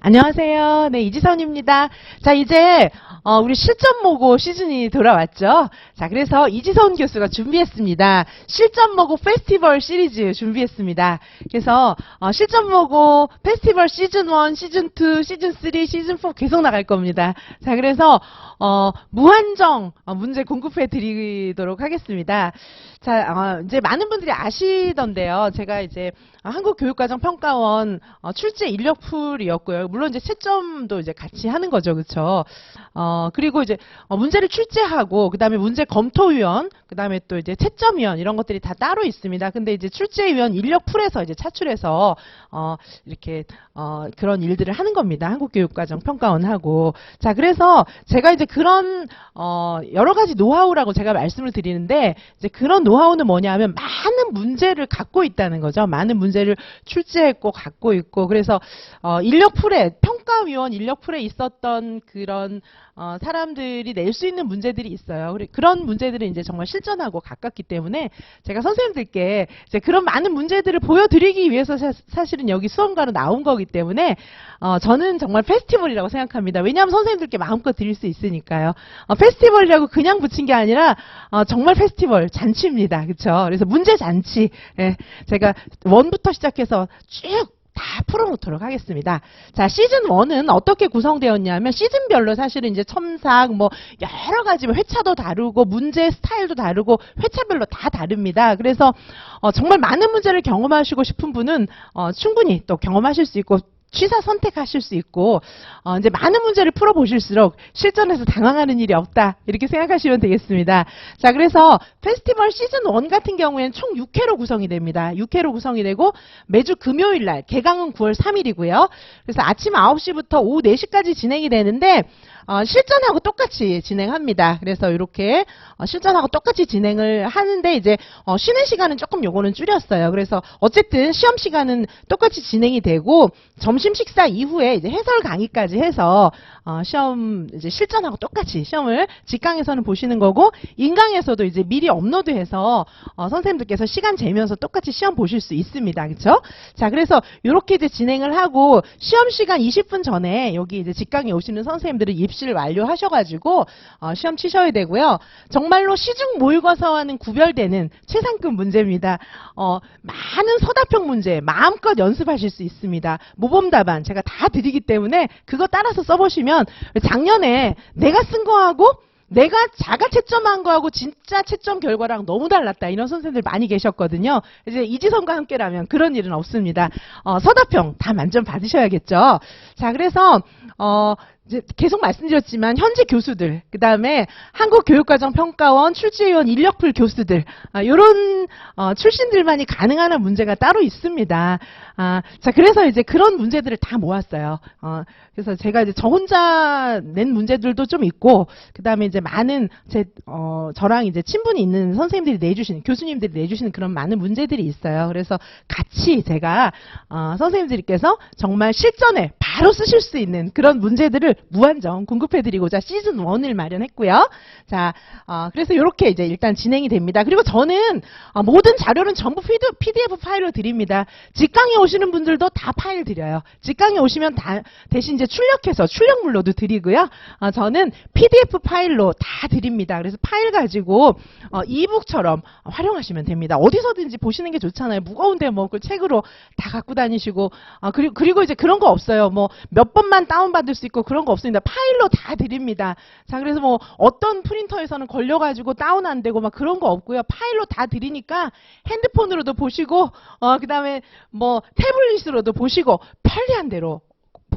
안녕하세요. 네, 이지선입니다. 자, 이제, 어, 우리 실전 모고 시즌이 돌아왔죠? 자, 그래서 이지선 교수가 준비했습니다. 실전 모고 페스티벌 시리즈 준비했습니다. 그래서, 어, 실전 모고 페스티벌 시즌 1, 시즌 2, 시즌 3, 시즌 4 계속 나갈 겁니다. 자, 그래서, 어, 무한정 어, 문제 공급해 드리도록 하겠습니다. 자, 어, 이제 많은 분들이 아시던데요. 제가 이제 한국교육과정평가원 어, 출제 인력풀이었고요. 물론 이제 채점도 이제 같이 하는 거죠, 그렇죠? 어, 그리고 이제 어, 문제를 출제하고 그다음에 문제 검토위원, 그다음에 또 이제 채점위원 이런 것들이 다 따로 있습니다. 근데 이제 출제위원 인력 풀에서 이제 차출해서 어, 이렇게 어, 그런 일들을 하는 겁니다. 한국교육과정 평가원하고 자, 그래서 제가 이제 그런 어, 여러 가지 노하우라고 제가 말씀을 드리는데 이제 그런 노하우는 뭐냐면 많은 문제를 갖고 있다는 거죠. 많은 문제를 출제했고 갖고 있고 그래서 어, 인력 풀에 평가위원 인력 풀에 있었던 그런 어, 사람들이 낼 수 있는 문제들이 있어요. 그런 문제들은 이제 정말 실전하고 가깝기 때문에 제가 선생님들께 이제 그런 많은 문제들을 보여드리기 위해서 사, 사실은 여기 수험가로 나온 거기 때문에 어, 저는 정말 페스티벌이라고 생각합니다. 왜냐하면 선생님들께 마음껏 드릴 수 있으니까요. 어, 페스티벌이라고 그냥 붙인 게 아니라 어, 정말 페스티벌 잔치입니다. 그렇죠? 그래서 문제 잔치 예, 제가 원부터 시작해서 쭉 다 풀어놓도록 하겠습니다. 자, 시즌 1은 어떻게 구성되었냐면, 시즌별로 사실은 이제 첨삭, 뭐, 여러 가지 뭐 회차도 다르고, 문제 스타일도 다르고, 회차별로 다 다릅니다. 그래서, 어, 정말 많은 문제를 경험하시고 싶은 분은, 어, 충분히 또 경험하실 수 있고, 취사 선택하실 수 있고, 어, 이제 많은 문제를 풀어보실수록 실전에서 당황하는 일이 없다. 이렇게 생각하시면 되겠습니다. 자, 그래서 페스티벌 시즌 1 같은 경우에는 총 6회로 구성이 됩니다. 6회로 구성이 되고, 매주 금요일 날, 개강은 9월 3일이고요. 그래서 아침 9시부터 오후 4시까지 진행이 되는데, 어, 실전하고 똑같이 진행합니다. 그래서 이렇게 어, 실전하고 똑같이 진행을 하는데 이제 어, 쉬는 시간은 조금 요거는 줄였어요. 그래서 어쨌든 시험 시간은 똑같이 진행이 되고 점심 식사 이후에 이제 해설 강의까지 해서 어, 시험 이제 실전하고 똑같이 시험을 직강에서는 보시는 거고 인강에서도 이제 미리 업로드해서 어, 선생님들께서 시간 재면서 똑같이 시험 보실 수 있습니다. 그렇죠? 자, 그래서 이렇게 이제 진행을 하고 시험 시간 20분 전에 여기 이제 직강에 오시는 선생님들은 입시를 완료하셔가지고 어, 시험 치셔야 되고요. 정말로 시중 모의고사와는 구별되는 최상급 문제입니다. 어, 많은 서답형 문제 마음껏 연습하실 수 있습니다. 모범 답안 제가 다 드리기 때문에 그거 따라서 써보시면 작년에 내가 쓴 거하고 내가 자가 채점한 거하고 진짜 채점 결과랑 너무 달랐다 이런 선생님들 많이 계셨거든요. 이제 이지선과 함께라면 그런 일은 없습니다. 어, 서답형 다 만점 받으셔야겠죠. 자, 그래서 어, 이제 계속 말씀드렸지만 현재 교수들, 그 다음에 한국교육과정평가원 출제위원 인력풀 교수들 아, 이런 어, 출신들만이 가능한 문제가 따로 있습니다. 아, 자 그래서 이제 그런 문제들을 다 모았어요. 어, 그래서 제가 이제 저 혼자 낸 문제들도 좀 있고, 그 다음에 이제 많은 제 어, 저랑 이제 친분이 있는 선생님들이 내주시는 교수님들이 내주시는 그런 많은 문제들이 있어요. 그래서 같이 제가 어, 선생님들께서 정말 실전에 바로 쓰실 수 있는 그런 문제들을 무한정 공급해드리고자 시즌 1을 마련했고요. 자, 어, 그래서 이렇게 이제 일단 진행이 됩니다. 그리고 저는 어, 모든 자료는 전부 PDF 파일로 드립니다. 직강에 오시는 분들도 다 파일 드려요. 직강에 오시면 다 대신 이제 출력해서 출력물로도 드리고요. 어, 저는 PDF 파일로 다 드립니다. 그래서 파일 가지고 어, 이북처럼 활용하시면 됩니다. 어디서든지 보시는 게 좋잖아요. 무거운데 뭐그 책으로 다 갖고 다니시고 아, 그리고 그리고 이제 그런 거 없어요. 뭐몇 번만 다운 받을 수 있고 그런 거 없습니다. 파일로 다 드립니다. 자, 그래서 뭐 어떤 프린터에서는 걸려 가지고 다운 안 되고 막 그런 거 없고요. 파일로 다 드리니까 핸드폰으로도 보시고 어 그 다음에 뭐 태블릿으로도 보시고 편리한 대로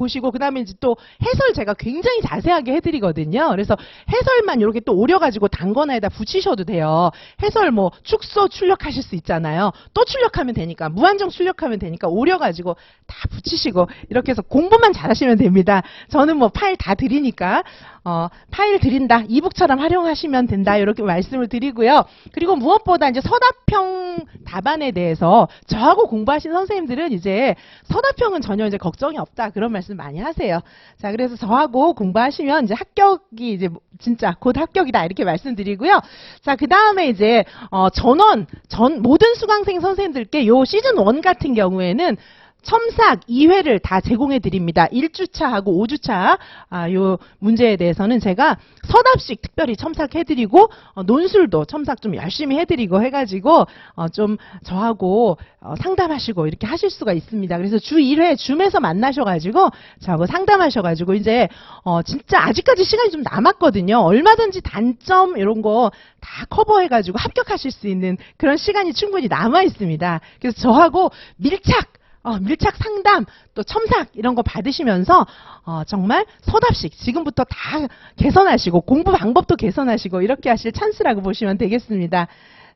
보시고 그다음에 이제 또 해설 제가 굉장히 자세하게 해드리거든요. 그래서 해설만 이렇게 또 오려가지고 단권에다 붙이셔도 돼요. 해설 뭐 축소 출력하실 수 있잖아요. 또 출력하면 되니까 무한정 출력하면 되니까 오려가지고 다 붙이시고 이렇게 해서 공부만 잘하시면 됩니다. 저는 뭐 파일 다 드리니까 어, 파일 드린다 이북처럼 활용하시면 된다 이렇게 말씀을 드리고요. 그리고 무엇보다 이제 서답형 답안에 대해서 저하고 공부하신 선생님들은 이제 서답형은 전혀 이제 걱정이 없다 그런 말씀 많이 하세요. 자 그래서 저하고 공부하시면 이제 합격이 이제 진짜 곧 합격이다 이렇게 말씀드리고요. 자 그 다음에 이제 어, 전원 전 모든 수강생 선생님들께 요 시즌 1 같은 경우에는 첨삭 2회를 다 제공해 드립니다. 1주차하고 5주차 아, 요 문제에 대해서는 제가 서답식 특별히 첨삭해 드리고 어, 논술도 첨삭 좀 열심히 해 드리고 해 가지고 어, 좀 저하고 어, 상담하시고 이렇게 하실 수가 있습니다. 그래서 주 1회 줌에서 만나셔 가지고 저하고 상담하셔 가지고 이제 어, 진짜 아직까지 시간이 좀 남았거든요. 얼마든지 단점 이런 거 다 커버해 가지고 합격하실 수 있는 그런 시간이 충분히 남아 있습니다. 그래서 저하고 밀착 어, 밀착 상담, 또 첨삭 이런 거 받으시면서 어, 정말 서답식 지금부터 다 개선하시고 공부 방법도 개선하시고 이렇게 하실 찬스라고 보시면 되겠습니다.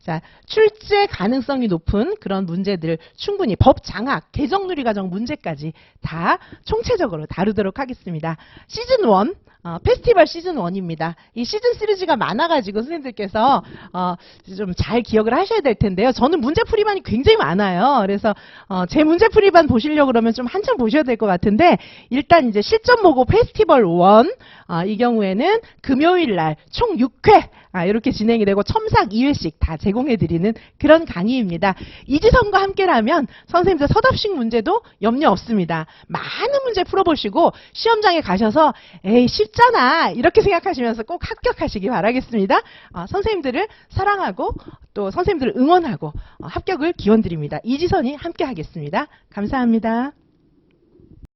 자, 출제 가능성이 높은 그런 문제들 충분히 법 장학, 개정 누리 과정 문제까지 다 총체적으로 다루도록 하겠습니다. 시즌 1 어, 페스티벌 시즌 1입니다. 이 시즌 시리즈가 많아가지고 선생님들께서 어, 좀 잘 기억을 하셔야 될 텐데요. 저는 문제풀이반이 굉장히 많아요. 그래서 어, 제 문제풀이반 보시려고 그러면 좀 한참 보셔야 될 것 같은데 일단 이제 실전 모고 페스티벌 1 아, 이 경우에는 금요일 날 총 6회 아, 이렇게 진행이 되고 첨삭 2회씩 다 제공해 드리는 그런 강의입니다. 이지선과 함께라면 선생님들 서답식 문제도 염려 없습니다. 많은 문제 풀어보시고 시험장에 가셔서 에이 쉽잖아 이렇게 생각하시면서 꼭 합격하시기 바라겠습니다. 아, 선생님들을 사랑하고 또 선생님들을 응원하고 어, 합격을 기원드립니다. 이지선이 함께하겠습니다. 감사합니다.